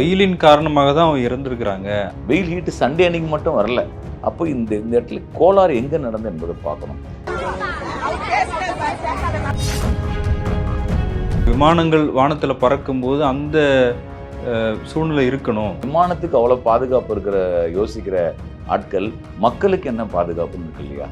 வெயிலின் காரணமாக தான் அவங்க இறந்துருக்கிறாங்க. வெயில் ஹீட்டு சண்டே அன்னைக்கு மட்டும் வரல. அப்போ இந்த இந்த இடத்துல கோளாறு எங்கே நடந்தது என்பதை பார்க்கணும். விமானங்கள் வானத்தில் பறக்கும்போது அந்த சூழ்நிலை இருக்கணும். விமானத்துக்கு அவ்வளோ பாதுகாப்பு இருக்கிற யோசிக்கிற ஆட்கள் மக்களுக்கு என்ன பாதுகாப்புன்னு இருக்கு இல்லையா?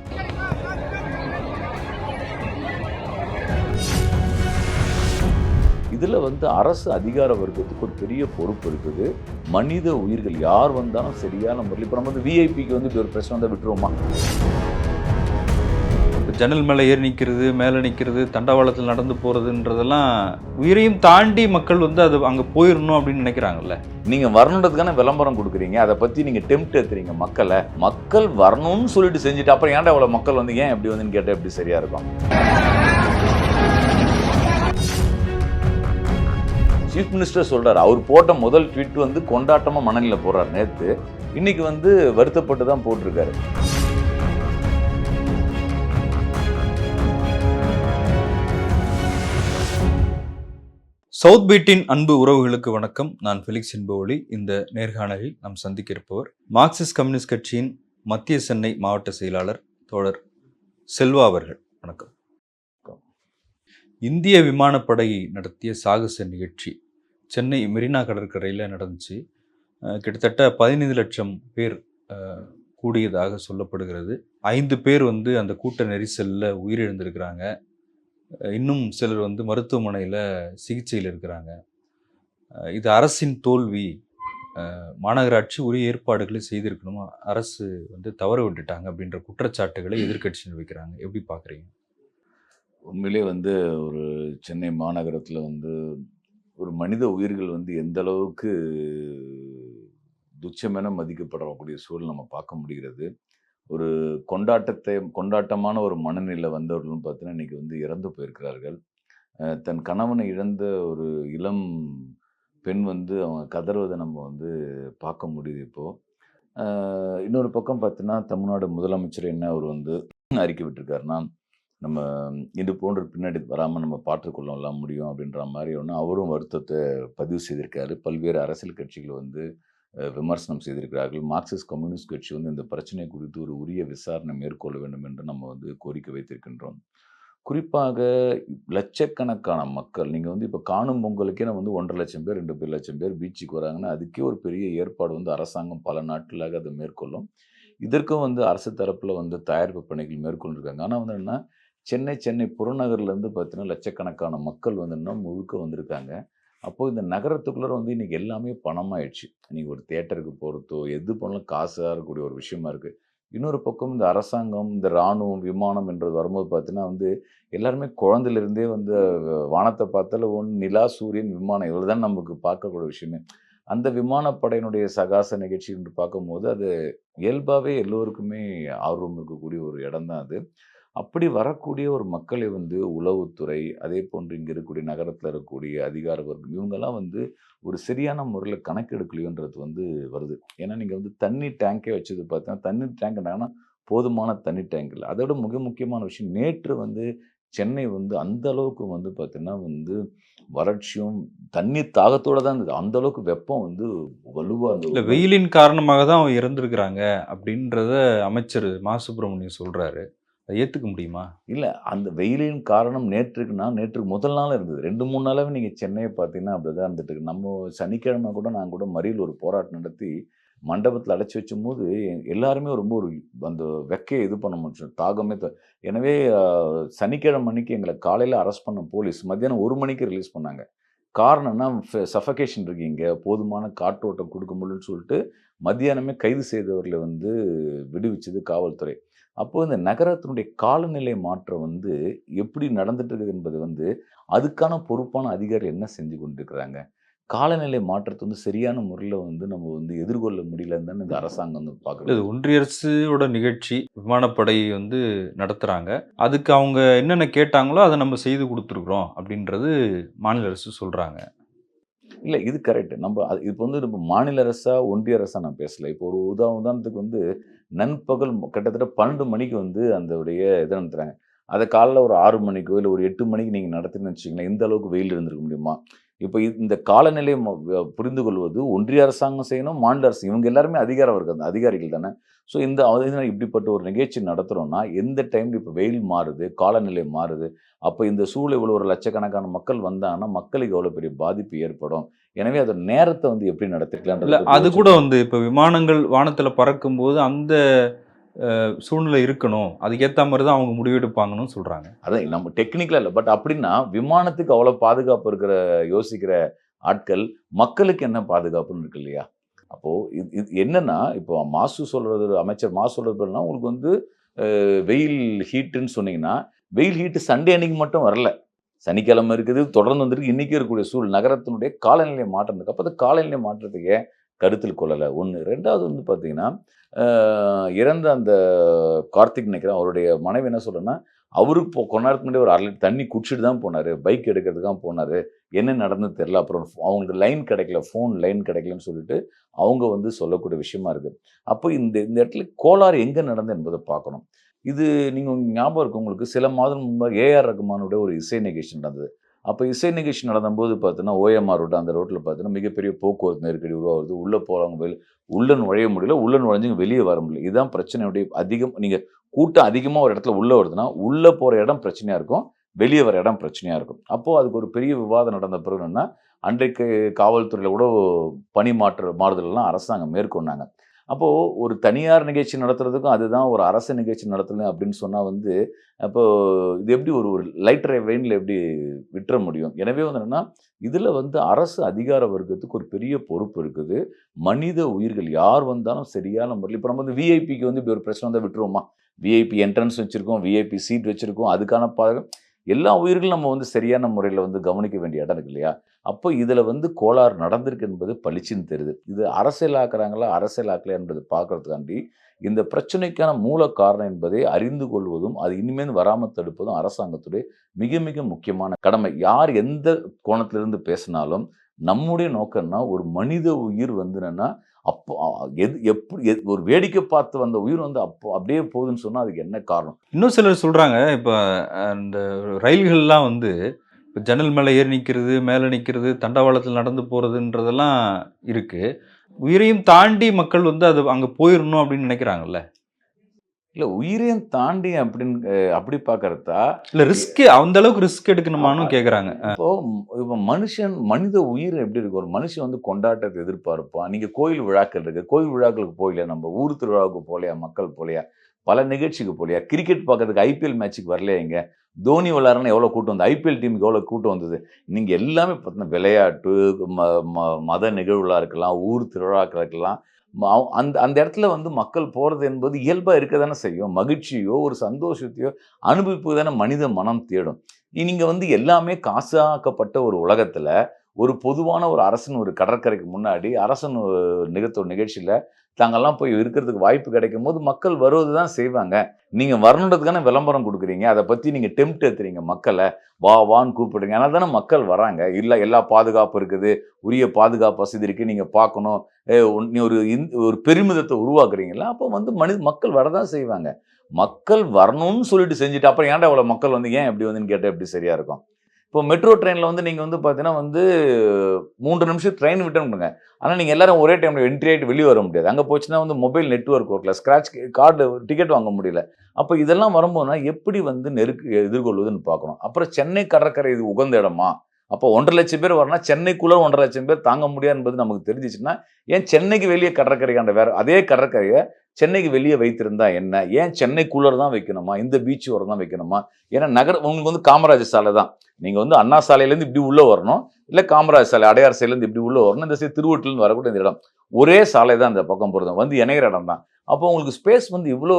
இதில் வந்து அரசு அதிகார வர்க்கத்துக்கு ஒரு பெரிய பொறுப்பு இருக்குது. மனித உயிர்கள் யார் வந்தாலும் சரியான முறையில் இப்போ நம்ம வந்து விஐபிக்கு வந்து இப்படி ஒரு பிரச்சனை வந்தால் விட்டுருவோமா? ஜன்னல் மேலே ஏறி நிற்கிறது மேலே நிற்கிறது தண்டவாளத்தில் நடந்து போகிறதுன்றதெல்லாம் உயிரையும் தாண்டி மக்கள் வந்து அது அங்கே போயிடணும் அப்படின்னு நினைக்கிறாங்கல்ல? நீங்கள் வரணுன்றதுக்கான விளம்பரம் கொடுக்குறீங்க. அதை பற்றி நீங்கள் டெம்ட் ஏற்றுறீங்க மக்களை. மக்கள் வரணும்னு சொல்லிட்டு செஞ்சுட்டு அப்புறம் ஏன்டா இவ்வளோ மக்கள் வந்து ஏன் எப்படி வந்துன்னு கேட்டால் எப்படி சரியாக இருக்கும்? சீஃப் மினிஸ்டர் சொல்கிறார் அவர் போட்ட முதல் ட்வீட் வந்து கொண்டாட்டமாக மணலில் போகிறார் நேற்று இன்னைக்கு வந்து வருத்தப்பட்டு தான் போட்டிருக்காரு. சவுத் பீட்டின் அன்பு உறவுகளுக்கு வணக்கம். நான் ஃபிலிக்ஸ் என்பவழி இந்த நேர்காணலில் நாம் சந்திக்க இருப்பவர் மார்க்சிஸ்ட் கம்யூனிஸ்ட் கட்சியின் மத்திய சென்னை மாவட்ட செயலாளர் தோழர் செல்வா அவர்கள். வணக்கம். இந்திய விமானப்படை நடத்திய சாகச நிகழ்ச்சி சென்னை மெரினா கடற்கரையில் நடந்துச்சு. கிட்டத்தட்ட பதினைந்து லட்சம் பேர் கூடியதாக சொல்லப்படுகிறது. ஐந்து பேர் வந்து அந்த கூட்ட நெரிசலில் உயிரிழந்திருக்கிறாங்க. இன்னும் சிலர் வந்து மருத்துவமனையில் சிகிச்சையில் இருக்கிறாங்க. இது அரசின் தோல்வி. மாநகராட்சி உரிய ஏற்பாடுகளை செய்திருக்கணும்? அரசு வந்து தவற விட்டுட்டாங்க அப்படின்ற குற்றச்சாட்டுகளை எதிர்க்கட்சியினர் வைக்கிறாங்க. எப்படி பார்க்குறீங்க உண்மையிலே வந்து ஒரு சென்னை மாநகரத்தில் வந்து ஒரு மனித உயிர்கள் வந்து எந்த அளவுக்கு துச்சமென மதிக்கப்படக்கூடிய சூழல் நம்ம பார்க்க முடிகிறது. ஒரு கொண்டாட்டத்தை கொண்டாட்டமான ஒரு மனநிலை வந்தவர்களும் பார்த்தீங்கன்னா இன்னைக்கு வந்து இறந்து போயிருக்கிறார்கள். தன் கணவனை இழந்த ஒரு இளம் பெண் வந்து அவங்க கதறுவதை நம்ம வந்து பார்க்க முடியுது இப்போது இன்னொரு பக்கம் பார்த்தீங்கன்னா தமிழ்நாடு முதலமைச்சர் என்ன அவர் வந்து அறிக்கை விட்டுருக்காருன்னா நம்ம இது போன்ற பின்னாடி வராமல் நம்ம பார்த்துக்கொள்ளலாம் முடியும் அப்படின்ற மாதிரி ஒன்று அவரும் வருத்தத்தை பதிவு செய்திருக்காரு. பல்வேறு அரசியல் கட்சிகள் வந்து விமர்சனம் செய்திருக்கிறார்கள். மார்க்சிஸ்ட் கம்யூனிஸ்ட் கட்சி வந்து இந்த பிரச்சனை குறித்து ஒரு உரிய விசாரணை மேற்கொள்ள வேண்டும் என்று நம்ம வந்து கோரிக்கை வைத்திருக்கின்றோம். குறிப்பாக லட்சக்கணக்கான மக்கள் நீங்கள் வந்து இப்போ காணும் பொங்கலுக்கே நம்ம வந்து ஒன்றரை லட்சம் பேர் ரெண்டு பேர் லட்சம் பேர் பீச்சுக்கு வராங்கன்னா அதுக்கே ஒரு பெரிய ஏற்பாடு வந்து அரசாங்கம் பல நாட்களாக அதை மேற்கொள்ளும். இதற்கும் வந்து அரசு தரப்பில் வந்து தயாரிப்பு பணிகள் மேற்கொண்டிருக்காங்க. ஆனால் வந்து என்ன சென்னை சென்னை புறநகர்லேருந்து பார்த்தீங்கன்னா லட்சக்கணக்கான மக்கள் வந்து இன்னும் முழுக்க வந்திருக்காங்க. அப்போது இந்த நகரத்துக்குள்ளே வந்து இன்றைக்கி எல்லாமே பணமாயிடுச்சு. நீங்கள் ஒரு தேட்டருக்கு போகிறதோ எது பண்ணாலும் காசாக இருக்கக்கூடிய ஒரு விஷயமா இருக்குது இன்னொரு பக்கம் இந்த அரசாங்கம் இந்த இராணுவம் விமானம் என்றது வரும்போது பார்த்தீங்கன்னா வந்து எல்லாருமே குழந்தையிலேருந்தே வந்து வானத்தை பார்த்தால ஒன்று நிலா சூரியன் விமானம் இவ்வளோ தான் நமக்கு பார்க்கக்கூடிய விஷயமே. அந்த விமானப்படையினுடைய சகாச நிகழ்ச்சி என்று பார்க்கும்போது அது இயல்பாகவே எல்லோருக்குமே ஆர்வம் இருக்கக்கூடிய ஒரு இடம் தான் அது. அப்படி வரக்கூடிய ஒரு மக்களை வந்து உளவுத்துறை அதே போன்று இங்கே இருக்கக்கூடிய நகரத்தில் இருக்கக்கூடிய அதிகார வர்க்கம் இவங்கெல்லாம் வந்து ஒரு சரியான முறையில் கணக்கெடுக்கலையோன்றது வந்து வருது. ஏன்னா நீங்கள் வந்து தண்ணி டேங்கே வச்சது பார்த்தீங்கன்னா தண்ணி டேங்க் என்னன்னா போதுமான தண்ணி டேங்க் இல்லை. அதோட மிக முக்கியமான விஷயம் நேற்று வந்து சென்னை வந்து அந்த அளவுக்கு வந்து பார்த்தீங்கன்னா வந்து வறட்சியும் தண்ணி தாகத்தோட தான் இருந்தது. அந்த அளவுக்கு வெப்பம் வந்து வலுவாக இல்லை இருந்தது வெயிலின் காரணமாக தான் அவங்க இறந்துருக்கிறாங்க அப்படின்றத அமைச்சர் மா. சுப்பிரமணியம் சொல்கிறாரு ஏற்றுக்க முடியுமா? இல்லை அந்த வெயிலின் காரணம் நேற்றுக்குன்னா நேற்று முதல் நாள் இருந்தது. ரெண்டு மூணு நாளாவே நீங்கள் சென்னையை பார்த்தீங்கன்னா அப்படி தான் இருந்துட்டு இருக்கு நம்ம சனிக்கிழமை கூட நான் கூட மறியல் ஒரு போராட்டம் நடத்தி மண்டபத்தில் அடைச்சி வச்சும் போது எல்லாருமே ரொம்ப ஒரு அந்த வெக்கையை இது பண்ண முடியும் தாகமே த- எனவே சனிக்கிழமை அன்னைக்கு எங்களை காலையில் அரெஸ்ட் பண்ண போலீஸ் மத்தியானம் ஒரு மணிக்கு ரிலீஸ் பண்ணாங்க. காரணம்னா சஃபகேஷன் இருக்கீங்க போதுமான காற்றோட்டம் கொடுக்க முடியலன்னு சொல்லிட்டு மத்தியானமே கைது செய்தவர்களை வந்து விடுவிச்சது காவல்துறை. அப்போ இந்த நகரத்தினுடைய காலநிலை மாற்றம் வந்து எப்படி நடந்துட்டு இருக்குது என்பது வந்து அதுக்கான பொறுப்பான அதிகாரி என்ன செஞ்சு கொண்டிருக்கிறாங்க? காலநிலை மாற்றத்தை வந்து சரியான முறையில் வந்து நம்ம வந்து எதிர்கொள்ள முடியலன்னு இந்த அரசாங்கம் வந்து இது பார்க்குறது ஒன்றிய அரசோட நிகழ்ச்சி விமானப்படை வந்து நடத்துகிறாங்க அதுக்கு அவங்க என்னென்ன கேட்டாங்களோ அதை நம்ம செய்து கொடுத்துருக்குறோம் அப்படின்றது மாநில அரசு சொல்கிறாங்க இல்லை இது கரெக்ட். நம்ம அது இப்போ வந்து நம்ம மாநில அரசா ஒன்றிய அரசா நான் பேசலை. இப்போ ஒரு உதா உதாரணத்துக்கு வந்து நண்பகல் கிட்டத்தட்ட பன்னெண்டு மணிக்கு வந்து அந்த உடைய இதை நடத்துகிறாங்க அதை காலைல ஒரு ஆறு மணிக்கோ இல்லை ஒரு எட்டு மணிக்கு நீங்கள் நடத்தினு வச்சிங்களேன் இந்த அளவுக்கு வெயில் இருந்திருக்க முடியுமா? இப்போ இந்த காலநிலையை வ- புரிந்து கொள்வது ஒன்றிய அரசாங்கம் செய்யணும் மாநில அரசு இவங்க எல்லாருமே அதிகாரம் இருக்கு அந்த அதிகாரிகள் தானே? ஸோ இந்த இப்படிப்பட்ட ஒரு நிகழ்ச்சி நடத்துகிறோம்னா எந்த டைம்ல இப்போ வெயில் மாறுது காலநிலை மாறுது அப்போ இந்த சூழல் இவ்வளோ ஒரு லட்சக்கணக்கான மக்கள் வந்தாங்கன்னா மக்களுக்கு எவ்வளோ பெரிய பாதிப்பு ஏற்படும்? எனவே அதோட நேரத்தை வந்து எப்படி இல்ல நடத்திக்கலாம் அது கூட வந்து இப்ப விமானங்கள் வானத்துல பறக்கும்போது அந்த சூழ்நிலை இருக்கணும். அதுக்கேற்ற மாதிரி தான் அவங்க முடிவெடுப்பாங்கன்னு சொல்கிறாங்க அதான் நம்ம டெக்னிக்கலாக இல்லை. பட் அப்படின்னா விமானத்துக்கு அவ்வளோ பாதுகாப்பு இருக்கிற யோசிக்கிற ஆட்கள் மக்களுக்கு என்ன பாதுகாப்புன்னு இருக்கு இல்லையா? அப்போது இது இது என்னென்னா இப்போ மாசு சொல்கிறது அமைச்சர் மாசு சொல்கிறதுனா உங்களுக்கு வந்து வெயில் ஹீட்டுன்னு சொன்னீங்கன்னா வெயில் ஹீட்டு சண்டே அன்னைக்கு மட்டும் வரல. சனிக்கிழமை இருக்குது தொடர்ந்து வந்திருக்கு. இன்றைக்கி இருக்கக்கூடிய சூழ் நகரத்தினுடைய காலநிலை மாற்றம் அப்போ அது காலநிலை மாற்றத்துக்கு ஏன் கருத்தில் கொள்ளலை. ஒன்று ரெண்டாவது வந்து பார்த்தீங்கன்னா இறந்த அந்த கார்த்திக் நினைக்கிறேன். அவருடைய மனைவி என்ன சொல்லுன்னா அவருக்கு இப்போ கொஞ்ச நேரத்துக்கு முன்னாடி ஒரு அரை லிட்டர் தண்ணி குடிச்சிட்டு தான் போனார். பைக் எடுக்கிறதுக்காக தான் போனார். என்ன நடந்தது தெரில அப்புறம் அவங்களுக்கு லைன் கிடைக்கல. ஃபோன் லைன் கிடைக்கலன்னு சொல்லிட்டு அவங்க வந்து சொல்லக்கூடிய விஷயமா இருக்குது அப்போ இந்த இந்த இடத்துல கோளாறு எங்கே நடந்தது என்பதை பார்க்கணும். இது நீங்கள் ஞாபகம் இருக்கு. உங்களுக்கு சில மாதம் முன்பாக ஏஆர் ரகுமானுடைய ஒரு இசை நிகழ்ச்சி நடந்தது. அப்போ இசை நிகழ்ச்சி நடந்தபோது பார்த்தோன்னா ஓஎம்ஆர் ரோடு அந்த ரோட்டில் பார்த்தோன்னா மிகப்பெரிய போக்குவரத்து நெருக்கடி உருவாகுது உள்ளே போகிறவங்க வெளி உள்ளே நுழைய முடியல உள்ளே நுழைஞ்சுங்க வெளியே வர முடியல. இதுதான் பிரச்சனையுடைய அதிகம் நீங்கள் கூட்டம் அதிகமாக ஒரு இடத்துல உள்ளே வருதுன்னா உள்ளே போகிற இடம் பிரச்சனையாக இருக்கும் வெளியே வர இடம் பிரச்சனையாக இருக்கும். அப்போது அதுக்கு ஒரு பெரிய விவாதம் நடந்த பிறகு என்னென்னா அன்றைக்கு காவல்துறையில் கூட பணி மாற்று மாறுதலெல்லாம் அரசாங்கம் மேற்கொண்டாங்க. அப்போது ஒரு தனியார் நிகழ்ச்சி நடத்துறதுக்கும் அதுதான் ஒரு அரசு நிகழ்ச்சி நடத்தணும் அப்படின்னு சொன்னால் வந்து அப்போது இது எப்படி ஒரு ஒரு லைட்டர் வெயினில் எப்படி விட்டுற முடியும்? எனவே வந்து என்னென்னா இதில் வந்து அரசு அதிகார வர்க்கத்துக்கு ஒரு பெரிய பொறுப்பு இருக்குது. மனித உயிர்கள் யார் வந்தாலும் சரியான முறையில் இப்போ நம்ம வந்து விஐபிக்கு வந்து இப்படி ஒரு பிரச்சனை வந்தால் விட்டுருவோமா? விஐபி என்ட்ரன்ஸ் வச்சுருக்கோம் விஐபி சீட் வச்சுருக்கோம் அதுக்கான பாதகம் எல்லா உயிர்களும் நம்ம வந்து சரியான முறையில் வந்து கவனிக்க வேண்டிய இடம் இருக்கு இல்லையா? அப்போ இதில் வந்து கோளாறு நடந்திருக்கு என்பது பளிச்சுன்னு தெரியுது. இது அரசியலாக்குறாங்களா அரசியலாக்கலையா என்பது பார்க்கறதுக்காண்டி இந்த பிரச்சனைக்கான மூல காரணம் என்பதை அறிந்து கொள்வதும் அது இனிமேல் வராமல் தடுப்பதும் அரசாங்கத்துடைய மிக மிக முக்கியமான கடமை. யார் எந்த கோணத்திலிருந்து பேசினாலும் நம்முடைய நோக்கம்னா ஒரு மனித உயிர் வந்து அப்போ எது எப்படி ஒரு வேடிக்கை பார்த்து வந்த உயிர் வந்து அப்போ அப்படியே போகுதுன்னு சொன்னால் அதுக்கு என்ன காரணம்? இன்னும் சிலர் சொல்கிறாங்க இப்போ அந்த ரயில்கள்லாம் வந்து இப்ப ஜன்னல் மேலே ஏறி நிற்கிறது மேலே நிற்கிறது தண்டவாளத்தில் நடந்து போகிறதுன்றதெல்லாம் இருக்கு. உயிரையும் தாண்டி மக்கள் வந்து அது அங்கே போயிடணும் அப்படின்னு நினைக்கிறாங்கல்ல? இல்ல உயிரையும் தாண்டி அப்படின்னு அப்படி பார்க்கறதா இல்லை ரிஸ்க் அந்த அளவுக்கு ரிஸ்க் எடுக்கணுமான்னு கேட்குறாங்க இப்போ இப்போ மனுஷன் மனித உயிர் எப்படி இருக்கு? ஒரு மனுஷன் வந்து கொண்டாட்டத்தை எதிர்பார்ப்பான். நீங்க கோயில் விழாக்கள் இருக்கு. கோயில் விழாக்களுக்கு போகலையா நம்ம? ஊர் திருவிழாவுக்கு போகலையா? மக்கள் போகலையா? பல நிகழ்ச்சிக்கு போகலையா? கிரிக்கெட் பார்க்கறதுக்கு ஐபிஎல் மேட்ச்சுக்கு வரலையா இங்க? தோனி விளாட்றனா எவ்வளோ கூட்டம் வந்து ஐபிஎல் டீமுக்கு எவ்வளோ கூட்டம் வந்தது? நீங்கள் எல்லாமே பார்த்தீங்கன்னா விளையாட்டு ம ம- மத நிகழ்வுகளாக இருக்கலாம் ஊர் திருவிழாக்கள் இருக்கலாம் அந்த அந்த இடத்துல வந்து மக்கள் போகிறது என்பது இயல்பாக இருக்க தானே செய்யும். மகிழ்ச்சியோ ஒரு சந்தோஷத்தையோ அனுபவிப்பு தானே மனித மனம் தேடும். நீங்கள் வந்து எல்லாமே காசாக்கப்பட்ட ஒரு உலகத்தில் ஒரு பொதுவான ஒரு அரசன் ஒரு கடற்கரைக்கு முன்னாடி அரசன் நிகழ்த்த ஒரு நிகழ்ச்சியில் தாங்கெல்லாம் போய் இருக்கிறதுக்கு வாய்ப்பு கிடைக்கும் போது மக்கள் வருவது தான் செய்வாங்க. நீங்கள் வரணுன்றதுக்கான விளம்பரம் கொடுக்குறீங்க. அதை பற்றி நீங்கள் டெம்ட் ஏற்றுறீங்க மக்களை. வா வான்னு கூப்பிடுங்க. ஆனால் தானே மக்கள் வராங்க. இல்லை எல்லா பாதுகாப்பு இருக்குது. உரிய பாதுகாப்பு வசதி இருக்குது நீங்கள் பார்க்கணும். நீ ஒரு இந் ஒரு பெருமிதத்தை உருவாக்குறீங்களா அப்போ வந்து மனித மக்கள் வரதான் செய்வாங்க. மக்கள் வரணும்னு சொல்லிட்டு செஞ்சுட்டு அப்புறம் ஏன்டா இவ்வளோ மக்கள் வந்து ஏன் எப்படி வந்துன்னு கேட்டால் எப்படி சரியாக இருக்கும்? இப்போ மெட்ரோ ட்ரெயினில் வந்து நீங்கள் வந்து பார்த்தீங்கன்னா வந்து மூன்று நிமிஷம் ட்ரெயின் விட்டோம்னுங்க ஆனால் நீங்கள் எல்லாரும் ஒரே டைமில் என்ட்ரி ஆகிட்டு வெளியே வர முடியாது. அங்கே போச்சுன்னா வந்து மொபைல் நெட்ஒர்க் ஒர்க்கில் ஸ்க்ராட்ச் கார்டு டிக்கெட் வாங்க முடியல. அப்போ இதெல்லாம் வரும்போதுனா எப்படி வந்து நெருக்கு எதிர்கொள்வதுன்னு பார்க்கணும். அப்புறம் சென்னை கடற்கரை இது உகந்த இடமா? அப்போ ஒன்றரை லட்சம் பேர் வரனா சென்னைக்குள்ளே ஒன்றரை லட்சம் பேர் தாங்க முடியாது என்பது நமக்கு தெரிஞ்சிச்சுன்னா ஏன் சென்னைக்கு வெளியே கடற்கரைக்காண்ட வேற அதே கடற்கரையை சென்னைக்கு வெளியே வைத்திருந்தா என்ன? ஏன் சென்னைக்குள்ளே தான் வைக்கணுமா? இந்த பீச் ஓரம் தான் வைக்கணுமா? ஏன்னா நகர் உங்களுக்கு வந்து காமராஜர் சாலை தான். நீங்கள் வந்து அண்ணா சாலையிலேருந்து இப்படி உள்ளே வரணும். இல்லை காமராஜ் சாலை அடையார் சாலையிலேருந்து இப்படி உள்ளே வரணும். இந்த சைடு திருவொட்டிலேருந்து வரக்கூடிய இந்த இடம். ஒரே சாலை தான் அந்த பக்கம் போகிறது வந்து இணைகிற இடம் தான். அப்போ உங்களுக்கு ஸ்பேஸ் வந்து இவ்வளோ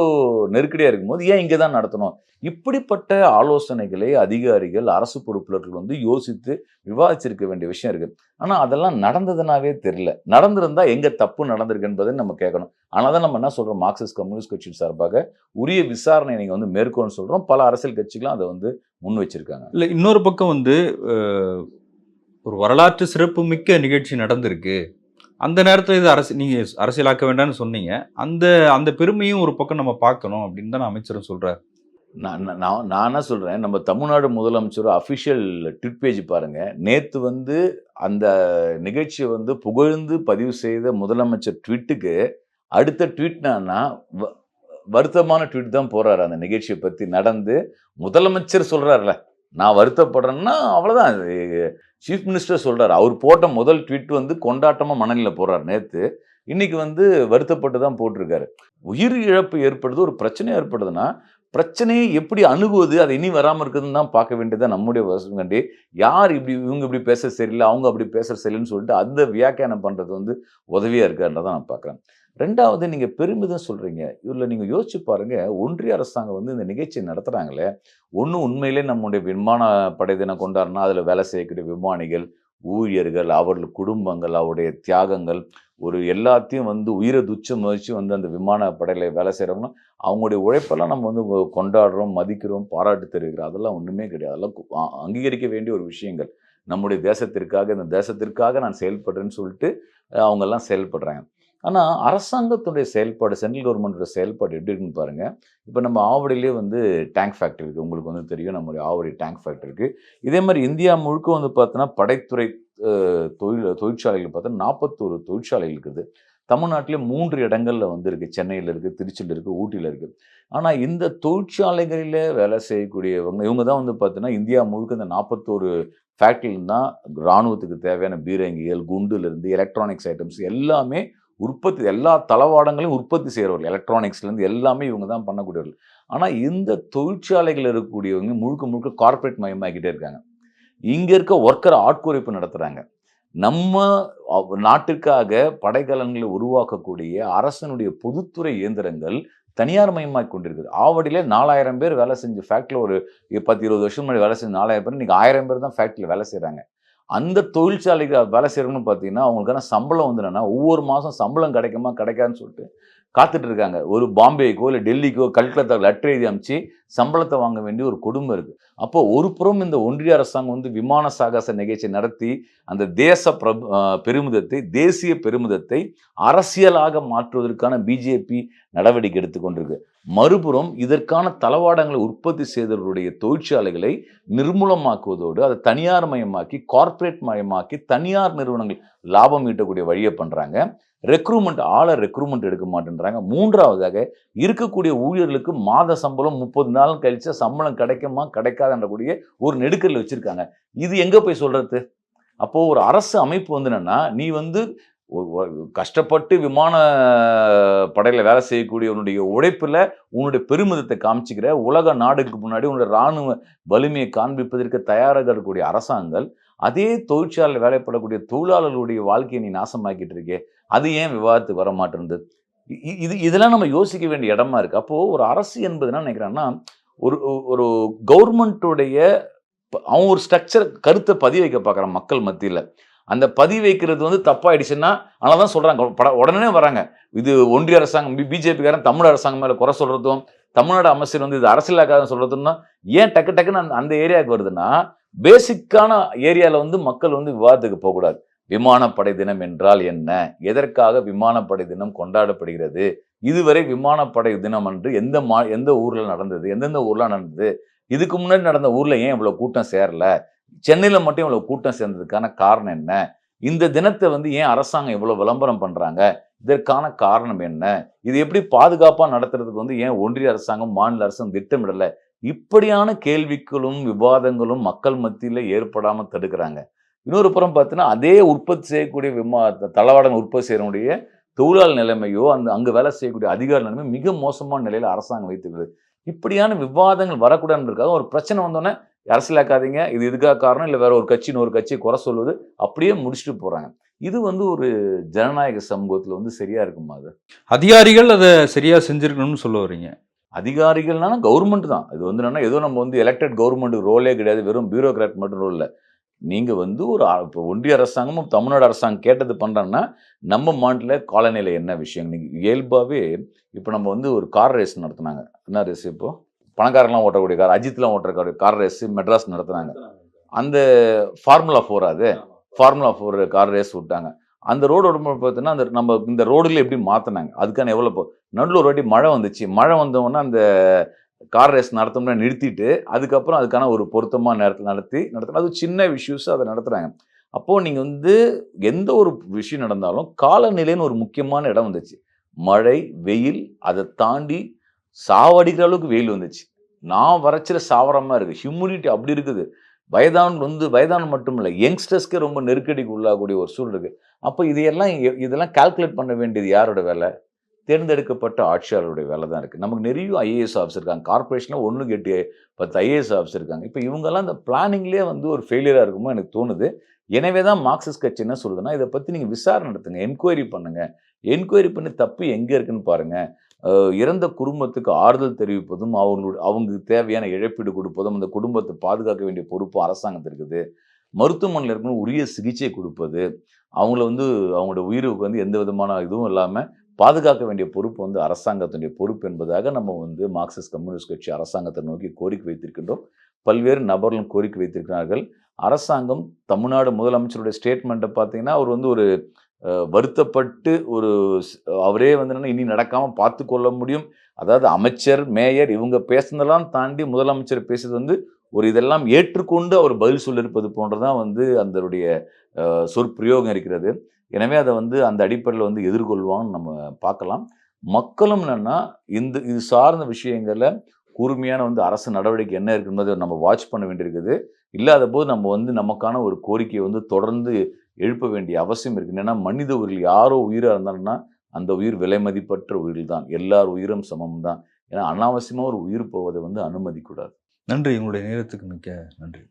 நெருக்கடியாக இருக்கும்போது ஏன் இங்கே தான் நடத்தணும்? இப்படிப்பட்ட ஆலோசனைகளை அதிகாரிகள் அரசு பொறுப்பினர்கள் வந்து யோசித்து விவாதிச்சிருக்க வேண்டிய விஷயம் இருக்குது ஆனால் அதெல்லாம் நடந்ததுனாவே தெரியல. நடந்திருந்தா எங்கே தப்பு நடந்திருக்கு என்பதை நம்ம கேட்கணும். ஆனால் தான் நம்ம என்ன சொல்கிறோம் மார்க்சிஸ்ட் கம்யூனிஸ்ட் கட்சியின் சார்பாக உரிய விசாரணை நீங்கள் வந்து மேற்கொள்னு சொல்கிறோம் பல அரசியல் கட்சிகளும் அதை வந்து முன் வச்சிருக்காங்க. இல்லை இன்னொரு பக்கம் வந்து ஒரு வரலாற்று சிறப்பு மிக்க நிகழ்ச்சி நடந்திருக்கு. அந்த நேரத்தில் இது அரசு நீங்கள் அரசியலாக்க வேண்டாம்னு சொன்னீங்க. அந்த அந்த பெருமையும் ஒரு பக்கம் நம்ம பார்க்கணும் அப்படின்னு தான் அமைச்சரும் சொல்கிறார் நான் நான் நான் என்ன சொல்கிறேன் நம்ம தமிழ்நாடு முதலமைச்சர் அஃபிஷியல் ட்விட் பேஜ் பாருங்கள் நேற்று வந்து அந்த நிகழ்ச்சியை வந்து புகழ்ந்து பதிவு செய்த முதலமைச்சர் ட்விட்டுக்கு அடுத்த ட்வீட்னா வருத்தமான ட்வீட் தான் போகிறாரு அந்த நிகழ்ச்சியை பற்றி நடந்து முதலமைச்சர் சொல்கிறார்ல நான் வருத்தப்படுறேன்னா அவ்வளோதான் சீஃப் மினிஸ்டர் சொல்கிறார் அவர் போட்ட முதல் ட்வீட் வந்து கொண்டாட்டமாக மணலில் போகிறார் நேற்று இன்றைக்கி வந்து வருத்தப்பட்டு தான் போட்டிருக்காரு. உயிர் இழப்பு ஏற்படுது ஒரு பிரச்சனை ஏற்படுதுன்னா பிரச்சனையை எப்படி அணுகுவது அது இனி வராமல் இருக்குதுன்னு தான் பார்க்க வேண்டியதாக நம்முடைய வசம் கண்டி யார் இப்படி இவங்க இப்படி பேச சரியில்லை அவங்க அப்படி பேச சரியில்லைன்னு சொல்லிட்டு அந்த வியாக்கியானம் பண்ணுறது வந்து உதவியாக இருக்கான்றதான் நான் பார்க்குறேன். ரெண்டாவது நீங்கள் பெருமிதம் சொல்கிறீங்க இதில் நீங்கள் யோசிச்சு பாருங்கள் ஒன்றிய அரசாங்கம் வந்து இந்த நிகழ்ச்சி நடத்துகிறாங்களே ஒன்று உண்மையிலே நம்முடைய விமான படை தினம் கொண்டாடுனா அதில் வேலை செய்யக்கூடிய விமானிகள் ஊழியர்கள் அவர்கள் குடும்பங்கள் அவருடைய தியாகங்கள் ஒரு எல்லாத்தையும் வந்து உயிரை துச்சம் முயற்சி வந்து அந்த விமானப்படையில் வேலை செய்கிறவங்க அவங்களுடைய உழைப்பெல்லாம் நம்ம வந்து கொண்டாடுறோம் மதிக்கிறோம் பாராட்டு தெரிவிக்கிறோம். அதெல்லாம் ஒன்றுமே கிடையாது. அதெல்லாம் அங்கீகரிக்க வேண்டிய ஒரு விஷயங்கள். நம்முடைய தேசத்திற்காக இந்த தேசத்திற்காக நான் செயல்படுறேன்னு சொல்லிட்டு அவங்கெல்லாம் செயல்படுறாங்க. ஆனால் அரசாங்கத்துடைய செயல்பாடு சென்ட்ரல் கவர்மெண்ட்டோட செயல்பாடு எப்படி இருக்குன்னு பாருங்கள் இப்போ நம்ம ஆவடியிலே வந்து டேங்க் ஃபேக்ட்ரி இருக்குது உங்களுக்கு வந்து தெரியும் நம்மளுடைய ஆவடி டேங்க் ஃபேக்ட்ரி இருக்குது இதே மாதிரி இந்தியா முழுக்க வந்து பார்த்தோன்னா படைத்துறை தொழில் தொழிற்சாலைகள் பார்த்தா நாற்பத்தோரு தொழிற்சாலைகள் இருக்குது. தமிழ்நாட்டிலே மூன்று இடங்களில் வந்து இருக்குது சென்னையில் இருக்குது திருச்சியில் இருக்குது ஊட்டியில் இருக்குது ஆனால் இந்த தொழிற்சாலைகளில் வேலை செய்யக்கூடியவங்க இவங்க தான் வந்து பார்த்தீங்கன்னா இந்தியா முழுக்க இந்த நாற்பத்தோரு ஃபேக்ட்ரியில் தான் இராணுவத்துக்கு தேவையான பீரங்கிகள் குண்டுலேருந்து எலக்ட்ரானிக்ஸ் ஐட்டம்ஸ் எல்லாமே உற்பத்தி எல்லா தளவாடங்களையும் உற்பத்தி செய்கிறவர்கள் எலக்ட்ரானிக்ஸ்லேருந்து எல்லாமே இவங்க தான் பண்ணக்கூடியவர்கள். ஆனால் இந்த தொழிற்சாலைகள் இருக்கக்கூடியவங்க முழுக்க முழுக்க கார்ப்பரேட் மயமாக்கிட்டே இருக்காங்க. இங்கே இருக்க ஒர்க்கரை ஆட்குறைப்பு நடத்துகிறாங்க நம்ம நாட்டிற்காக நாட்டுக்காக படைக்கலன்களை உருவாக்கக்கூடிய அரசனுடைய பொதுத்துறை இயந்திரங்கள் தனியார் மயமாக்கி கொண்டிருக்குது. ஆவடியிலே நாலாயிரம் பேர் வேலை செஞ்சு ஃபேக்ட்ரியில் ஒரு பத்து இருபது வருஷம் முன்னாடி வேலை செஞ்ச நாலாயிரம் பேர் இன்றைக்கி ஆயிரம் பேர் தான் ஃபேக்ட்ரியில் வேலை செய்கிறாங்க அந்த தொழிற்சாலைக்கு வேலை செய்யணும்னு பார்த்தீங்கன்னா அவங்களுக்கான சம்பளம் வந்து என்னென்னா ஒவ்வொரு மாதம் சம்பளம் கிடைக்குமா கிடைக்காதுன்னு சொல்லிட்டு காத்துட்டு இருக்காங்க. ஒரு பாம்பேக்கோ இல்லை டெல்லிக்கோ கல்கத்தா லெட்டர் எழுதி அமைச்சு சம்பளத்தை வாங்க வேண்டிய ஒரு கொடுமை இருக்குது அப்போ ஒரு புறம் இந்த ஒன்றிய அரசாங்கம் வந்து விமான சாகச நிகழ்ச்சி நடத்தி அந்த தேச பிரபு பெருமிதத்தை தேசிய பெருமிதத்தை அரசியலாக மாற்றுவதற்கான பிஜேபி நடவடிக்கை எடுத்துக்கொண்டிருக்கு மறுபுறம் இதற்கான தளவாடங்களை உற்பத்தி செய்தவர்களுடைய தொழிற்சாலைகளை நிர்மூலமாக்குவதோடு அதை தனியார் மயமாக்கி கார்ப்பரேட் மயமாக்கி தனியார் நிறுவனங்கள் லாபம் ஈட்டக்கூடிய வழியை பண்ணுறாங்க ரெக்ரூட்மெண்ட் ஆளை ரெக்ரூட்மெண்ட் எடுக்க மாட்டேன்றாங்க. மூன்றாவதாக இருக்கக்கூடிய ஊழியர்களுக்கு மாத சம்பளம் முப்பது நாள் கழிச்சா சம்பளம் கிடைக்குமா கிடைக்காதுன்றக்கூடிய ஒரு நெடுக்கல் வச்சிருக்காங்க. இது எங்கே போய் சொல்றது? அப்போது ஒரு அரசு அமைப்பு வந்து என்னன்னா நீ வந்து கஷ்டப்பட்டு விமான படையில் வேலை செய்யக்கூடியவனுடைய உழைப்பில் உன்னுடைய பெருமிதத்தை காமிச்சிக்கிற உலக நாடுகளுக்கு முன்னாடி உன்னுடைய இராணுவ வலிமையை காண்பிப்பதற்கு தயாராக இருக்கக்கூடிய அரசாங்கங்கள் அதே தொழிற்சாலையில் வேலைப்படக்கூடிய தொழிலாளர்களுடைய வாழ்க்கையை நீ நாசமாக்கிட்டு இருக்கே. அது ஏன் விவாதத்துக்கு வர மாட்டேங்குது இ- இது இதெல்லாம் நம்ம யோசிக்க வேண்டிய இடமா இருக்குது அப்போது ஒரு அரசு என்பது என்ன நினைக்கிறான்னா ஒரு ஒரு கவர்மெண்ட்டுடைய அவன் ஒரு ஸ்ட்ரக்சர் கருத்தை பதிய வைக்க பார்க்குறான் மக்கள் மத்தியில். அந்த பதிவு வைக்கிறது வந்து தப்பாயிடுச்சுன்னா அதனால தான் சொல்கிறாங்க பட உடனே வராங்க. இது ஒன்றிய அரசாங்கம் பிஜேபிக்காரன் தமிழ் அரசாங்கம் மேலே குறை சொல்கிறதும் தமிழ்நாடு அமைச்சர் வந்து இது அரசியலாக்காதுன்னு சொல்கிறதுன்னா ஏன் டக்கு டக்குன்னு அந்த அந்த ஏரியாவுக்கு வருதுன்னா பேசிக்கான ஏரியாவில் வந்து மக்கள் வந்து விவாதத்துக்கு போகக்கூடாது. விமானப்படை தினம் என்றால் என்ன? எதற்காக விமானப்படை தினம் கொண்டாடப்படுகிறது? இதுவரை விமானப்படை தினம் அன்று எந்த மா எந்த ஊரில் நடந்தது? எந்தெந்த ஊரில் நடந்தது? இதுக்கு முன்னாடி நடந்த ஊரில் ஏன் இவ்வளோ கூட்டம் சேரல? சென்னையில் மட்டும் இவ்வளோ கூட்டம் சேர்ந்ததுக்கான காரணம் என்ன? இந்த தினத்தை வந்து ஏன் அரசாங்கம் இவ்வளோ விளம்பரம் பண்ணுறாங்க இதற்கான காரணம் என்ன? இது எப்படி பாதுகாப்பாக நடத்துறதுக்கு வந்து ஏன் ஒன்றிய அரசாங்கம் மாநில அரசும் திட்டமிடலை? இப்படியான கேள்விகளும் விவாதங்களும் மக்கள் மத்தியில் ஏற்படாமல் தடுக்கிறாங்க. இன்னொரு புறம் பார்த்தீங்கன்னா அதே உற்பத்தி செய்யக்கூடிய விமா தளவாடம் உற்பத்தி செய்யக்கூடிய தொழிலாளர் நிலைமையோ அந்த அங்கே வேலை செய்யக்கூடிய அதிகார நிலைமை மிக மோசமான நிலையில் அரசாங்கம் வைத்துக்கிறது இப்படியான விவாதங்கள் வரக்கூடாதுன்றதுக்காக ஒரு பிரச்சனை வந்தோடனே அரசியலாக்காதீங்க. இது இதுக்காக காரணம். இல்லை வேற ஒரு கட்சி இன்னொரு கட்சியை குறை சொல்வது அப்படியே முடிச்சுட்டு போறாங்க. இது வந்து ஒரு ஜனநாயக சமூகத்துல வந்து சரியா இருக்குமா அது? அதிகாரிகள் அதை சரியா செஞ்சிருக்கணும்னு சொல்ல வர்றீங்க அதிகாரிகள்னா கவர்மெண்ட் தான். இது வந்து என்னன்னா ஏதோ நம்ம வந்து எலெக்டட் கவர்மெண்ட் ரோலே கிடையாது. வெறும் பியூரோக்ராட் மட்டும் ரோல் இல்லை நீங்க வந்து ஒரு இப்போ ஒன்றிய அரசாங்கமும் தமிழ்நாடு அரசாங்கம் கேட்டது பண்றாங்கன்னா நம்ம மாநில காலநிலை என்ன விஷயம் நீங்க இயல்பாவே இப்போ நம்ம வந்து ஒரு கார் ரேஸ் நடத்துனாங்க. என்ன ரேஸ் இப்போ? பணக்காரங்களாம் ஓட்டக்கூடிய கார் அஜித்லாம் ஓட்டக்கூடிய கார் ரேஸ் மெட்ராஸ் நடத்துனாங்க. அந்த ஃபார்முலா ஃபோர் அது. ஃபார்முலா ஃபோர் கார் ரேஸ் விட்டாங்க. அந்த ரோடு விடும்போது பார்த்தீங்கன்னா அந்த நம்ம இந்த ரோடுல எப்படி மாற்றினாங்க அதுக்கான எவ்வளோ இப்போ நடுவில் ஒரு வாட்டி மழை வந்துச்சு. மழை வந்தவொடனே அந்த கார் ரேஸ் நடத்தணும்னா நிறுத்திட்டு அதுக்கப்புறம் அதுக்கான ஒரு பொருத்தமான நேரத்தில் நடத்தி நடத்தணும் அது சின்ன விஷயஸ் அதை நடத்துகிறாங்க அப்போது நீங்கள் வந்து எந்த ஒரு விஷயம் நடந்தாலும் காலநிலைன்னு ஒரு முக்கியமான இடம் வந்துச்சு. மழை வெயில் அதை தாண்டி சாவடிக்கிற அளவுக்கு வெயில் வந்துச்சு. நான் வரைச்சிற சாவரமாக இருக்குது ஹியூமிடிட்டி அப்படி இருக்குது. வயதான வந்து வயதான மட்டும் இல்லை யங்ஸ்டர்ஸ்க்கே ரொம்ப நெருக்கடிக்கு உள்ளாகக்கூடிய ஒரு சூழல் இருக்குது அப்போ இதையெல்லாம் இதெல்லாம் கால்குலேட் பண்ண வேண்டியது யாரோட வேலை? தேர்ந்தெடுக்கப்பட்ட ஆட்சியாளருடைய வேலை தான் இருக்குது நமக்கு நிறைய ஐஏஎஸ் ஆஃபீஸ் இருக்காங்க. கார்ப்பரேஷனில் ஒன்று எட்டு பத்து ஐஏஎஸ் ஆஃபீஸ் இருக்காங்க. இப்போ இவங்கெல்லாம் இந்த பிளானிங்லேயே வந்து ஒரு ஃபெயிலியராக இருக்குமோ எனக்கு தோணுது. எனவே தான் மார்க்சிஸ்ட் கட்சி என்ன சொல்லுதுன்னா இதை பற்றி நீங்கள் விசாரணை நடத்துங்க என்கொயரி பண்ணுங்கள் என்கொயரி பண்ணி தப்பு எங்கே இருக்குன்னு பாருங்கள் இறந்த குடும்பத்துக்கு ஆறுதல் தெரிவிப்பதும் அவங்களுடைய அவங்களுக்கு தேவையான இழப்பீடு கொடுப்பதும் அந்த குடும்பத்தை பாதுகாக்க வேண்டிய பொறுப்பு அரசாங்கத்திற்கு இருக்குது. மருத்துவமனையில் இருக்கணும் உரிய சிகிச்சை கொடுப்பது அவங்கள வந்து அவங்களோட உயிருக்கு வந்து எந்த விதமான இதுவும் இல்லாமல் பாதுகாக்க வேண்டிய பொறுப்பு வந்து அரசாங்கத்தினுடைய பொறுப்பு என்பதாக நம்ம வந்து மார்க்சிஸ்ட் கம்யூனிஸ்ட் கட்சி அரசாங்கத்தை நோக்கி கோரிக்கை வைத்திருக்கின்றோம். பல்வேறு நபர்களும் கோரிக்கை வைத்திருக்கிறார்கள். அரசாங்கம் தமிழ்நாடு முதலமைச்சருடைய ஸ்டேட்மெண்ட்டை பார்த்தீங்கன்னா அவர் வந்து ஒரு வருத்தப்பட்டு ஒரு அவரே வந்து என்னன்னா இனி நடக்காமல் பார்த்து கொள்ள முடியும். அதாவது அமைச்சர் மேயர் இவங்க பேசுனதெல்லாம் தாண்டி முதலமைச்சர் பேசுறது வந்து ஒரு இதெல்லாம் ஏற்றுக்கொண்டு அவர் பதில் சொல்லியிருப்பது போன்றதான் வந்து அதனுடைய சொற்பிரயோகம் இருக்கிறது. எனவே அதை வந்து அந்த அடிப்படையில் வந்து எதிர்கொள்வான்னு நம்ம பார்க்கலாம். மக்களும் என்னன்னா இந்த இது சார்ந்த விஷயங்களில் கூர்மையான வந்து அரசு நடவடிக்கை என்ன இருக்குன்றதை நம்ம வாட்ச் பண்ண வேண்டியிருக்குது. இல்லாத போது நம்ம வந்து நமக்கான ஒரு கோரிக்கையை வந்து தொடர்ந்து எழுப்ப வேண்டிய அவசியம் இருக்கு. ஏன்னா மனித உயிரில் யாரோ உயிராக இருந்தாங்கன்னா அந்த உயிர் விலை மதிப்பற்ற உயிர் தான். எல்லார் உயிரும் சமம் தான். ஏன்னா அனாவசியமாக ஒரு உயிர் போவதை வந்து அனுமதிக்கூடாது. நன்றி. உங்களுடைய நேரத்துக்கு மிக்க நன்றி.